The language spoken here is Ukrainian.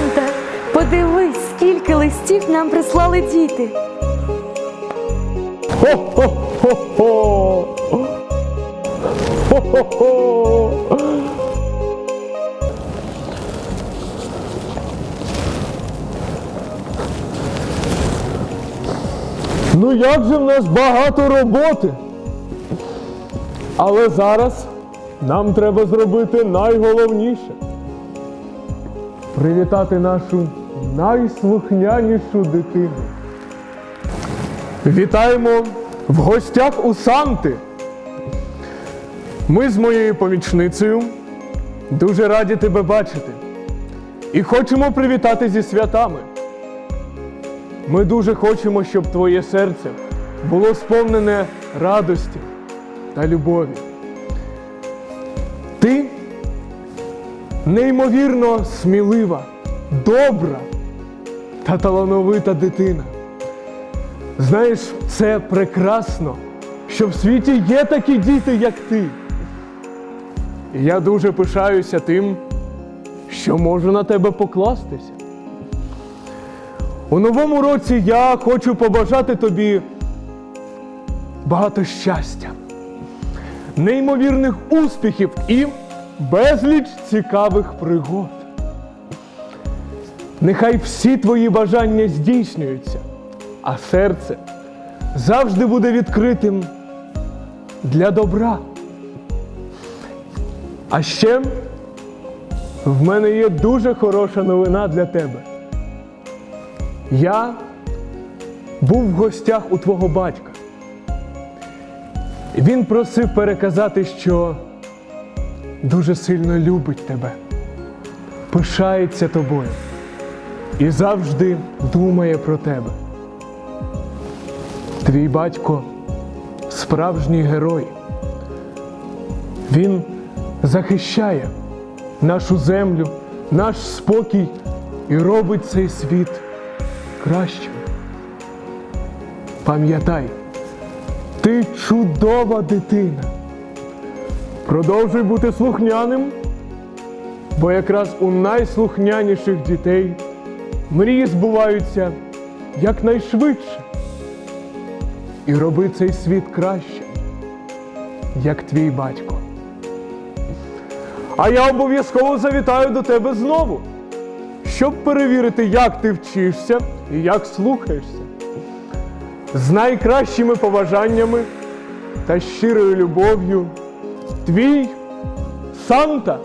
Санта, подивись, скільки листів нам прислали діти. Хо-хо-хо-хо! Хо-хо-хо! Ну як же в нас багато роботи? Але зараз нам треба зробити найголовніше. Привітати нашу найслухнянішу дитину. Вітаємо в гостях у Санти. Ми з моєю помічницею дуже раді тебе бачити і хочемо привітати зі святами. Ми дуже хочемо, щоб твоє серце було сповнене радості та любові. Ти неймовірно смілива, добра та талановита дитина. Знаєш, це прекрасно, що в світі є такі діти, як ти. І я дуже пишаюся тим, що можу на тебе покластися. У новому році я хочу побажати тобі багато щастя, неймовірних успіхів і безліч цікавих пригод. Нехай всі твої бажання здійснюються, а серце завжди буде відкритим для добра. А ще в мене є дуже хороша новина для тебе. Я був в гостях у твого батька. Він просив переказати, що дуже сильно любить тебе, пишається тобою і завжди думає про тебе. Твій батько справжній герой. Він захищає нашу землю, наш спокій і робить цей світ кращим. Пам'ятай, ти чудова дитина. Продовжуй бути слухняним, бо якраз у найслухняніших дітей мрії збуваються якнайшвидше. І роби цей світ кращим, як твій батько. А я обов'язково завітаю до тебе знову, щоб перевірити, як ти вчишся і як слухаєшся. З найкращими побажаннями та щирою любов'ю твій Санта.